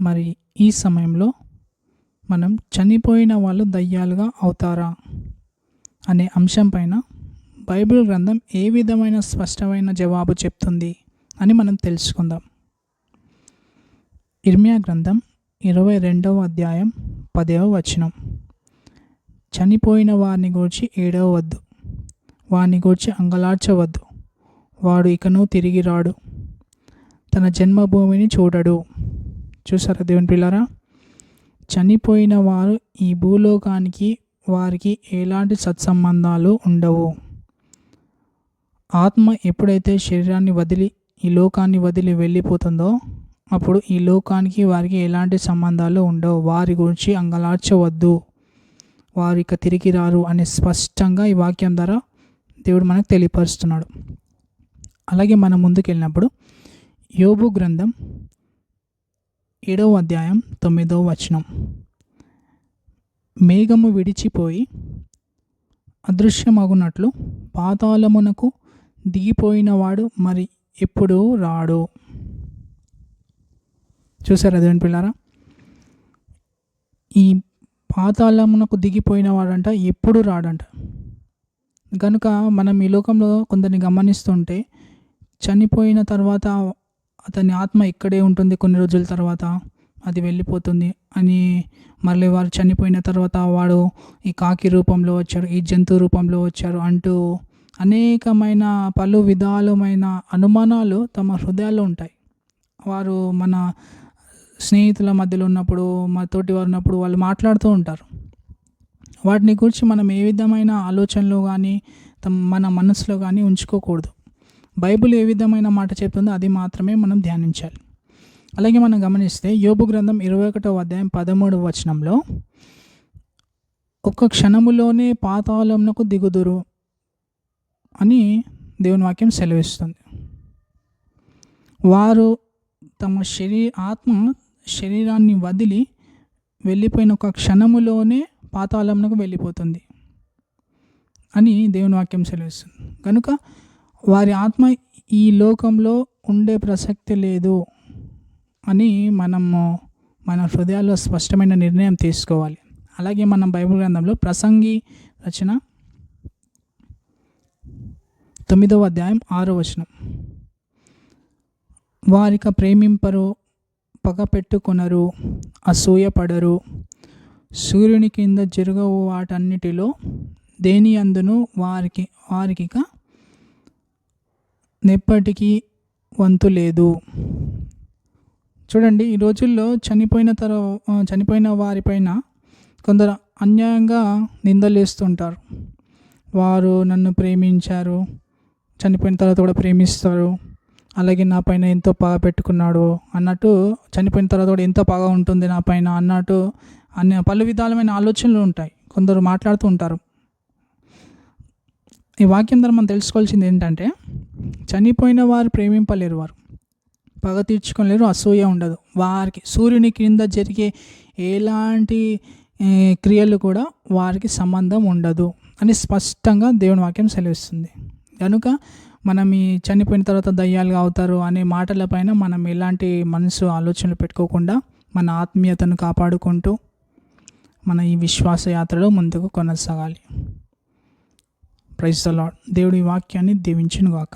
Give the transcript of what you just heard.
మరి ఈ సమయంలో మనం చనిపోయిన వాళ్ళు దయ్యాలుగా అవుతారా అనే అంశం పైన బైబిల్ గ్రంథం ఏ విధమైన స్పష్టమైన జవాబు చెప్తుంది అని మనం తెలుసుకుందాం. ఇర్మియా గ్రంథం ఇరవై రెండవ అధ్యాయం పదవ వచనం. చనిపోయిన వారిని గూర్చి ఏడవద్దు వారిని గూర్చి అంగలార్చవద్దు. వాడు ఇకను తిరిగి రాడు. తన జన్మభూమిని చూడడు. చూసారా దేవుని పిల్లారా? చనిపోయిన వారు ఈ భూలోకానికి వారికి ఎలాంటి సత్సంబంధాలు ఉండవు. ఆత్మ ఎప్పుడైతే శరీరాన్ని వదిలి ఈ లోకాన్ని వదిలి వెళ్ళిపోతుందో అప్పుడు ఈ లోకానికి వారికి ఎలాంటి సంబంధాలు ఉండవు. వారి గురించి అంగలార్చవద్దు. వారు ఇక తిరిగి రారు అని స్పష్టంగా ఈ వాక్యం ద్వారా దేవుడు మనకు తెలియపరుస్తున్నాడు. అలాగే మనం ముందుకు వెళ్ళినప్పుడు యోబు గ్రంథం ఏడవ అధ్యాయం తొమ్మిదవ వచనం. మేఘము విడిచిపోయి అదృశ్యమగునట్లు పాతాళమునకు దిగిపోయినవాడు మరి ఎప్పుడు రాడు. చూసారా దేవుని పిల్లారా? ఈ పాతాళమునకు దిగిపోయిన వాడంట ఎప్పుడు రాడంట. కనుక మనం ఈ లోకంలో కొందరిని గమనిస్తుంటే చనిపోయిన తర్వాత అతని ఆత్మ ఇక్కడే ఉంటుంది కొన్ని రోజుల తర్వాత. అది వెళ్ళిపోతుంది. అని మళ్ళీ వారు చనిపోయిన తర్వాత వాడు ఈ కాకి రూపంలో వచ్చారు ఈ జంతు రూపంలో వచ్చారు అంటూ అనేకమైన పలు విధాలమైన అనుమానాలు తమ హృదయాల్లో ఉంటాయి. వారు మన స్నేహితుల మధ్యలో ఉన్నప్పుడు మా తోటి వారు ఉన్నప్పుడు వాళ్ళు మాట్లాడుతూ ఉంటారు. వాటిని గురించి మనం ఏ విధమైన ఆలోచనలో కానీ తమ మన మనసులో కానీ ఉంచుకోకూడదు. బైబిల్ ఏ విధమైన మాట చెప్తుందో అది మాత్రమే మనం ధ్యానించాలి. అలాగే మనం గమనిస్తే యోబు గ్రంథం ఇరవై ఒకటవ అధ్యాయం పదమూడవ వచనంలో ఒక్క క్షణములోనే పాతాళంనకు దిగుదురు అని దేవుని వాక్యం సెలవిస్తుంది. వారు తమ శరీ ఆత్మ శరీరాన్ని వదిలి వెళ్ళిపోయిన ఒక క్షణములోనే పాతాళంనకు వెళ్ళిపోతుంది అని దేవుని వాక్యం సెలవిస్తుంది. కనుక వారి ఆత్మ ఈ లోకంలో ఉండే ప్రసక్తి లేదు అని మనము మన హృదయాల్లో స్పష్టమైన నిర్ణయం తీసుకోవాలి. అలాగే మనం బైబిల్ గ్రంథంలో ప్రసంగి రచన తొమ్మిదవ అధ్యాయం ఆరో వచనం. వారిక ప్రేమింపరు పగ పెట్టుకొనరు అసూయపడరు సూర్యుని కింద జరగవు వాటన్నిటిలో దేని అందును వారికి వారికిక నెప్పటికీ వంతు లేదు. చూడండి ఈ రోజుల్లో చనిపోయిన తర్వాత చనిపోయిన వారిపైన కొందరు అన్యాయంగా నిందలేస్తుంటారు. వారు నన్ను ప్రేమించారు చనిపోయిన తర్వాత కూడా ప్రేమిస్తారు అలాగే నా పైన ఎంతో పగ పెట్టుకున్నాడు అన్నట్టు చనిపోయిన తర్వాత కూడా ఎంతో పగ ఉంటుంది నా పైన అన్నట్టు అన్ని పలు విధాలమైన ఆలోచనలు ఉంటాయి. కొందరు మాట్లాడుతూ ఉంటారు. ఈ వాక్యం ద్వారా మనం తెలుసుకోవాల్సింది ఏంటంటే చనిపోయిన వారు ప్రేమింపలేరు వారు పగ తీర్చుకోలేరు అసూయ ఉండదు. వారికి సూర్యుని క్రింద జరిగే ఎలాంటి క్రియలు కూడా వారికి సంబంధం ఉండదు అని స్పష్టంగా దేవుని వాక్యం సెలవిస్తుంది. కనుక మనం ఈ చనిపోయిన తర్వాత దయ్యాలుగా అవుతారు అనే మాటలపైన మనం ఎలాంటి మనసు ఆలోచనలు పెట్టుకోకుండా మన ఆత్మీయతను కాపాడుకుంటూ మన ఈ విశ్వాస యాత్రలో ముందుకు కొనసాగాలి. ప్రైజ్ ద లాడ్ దేవుడి వాక్యాన్ని దీవించును గాక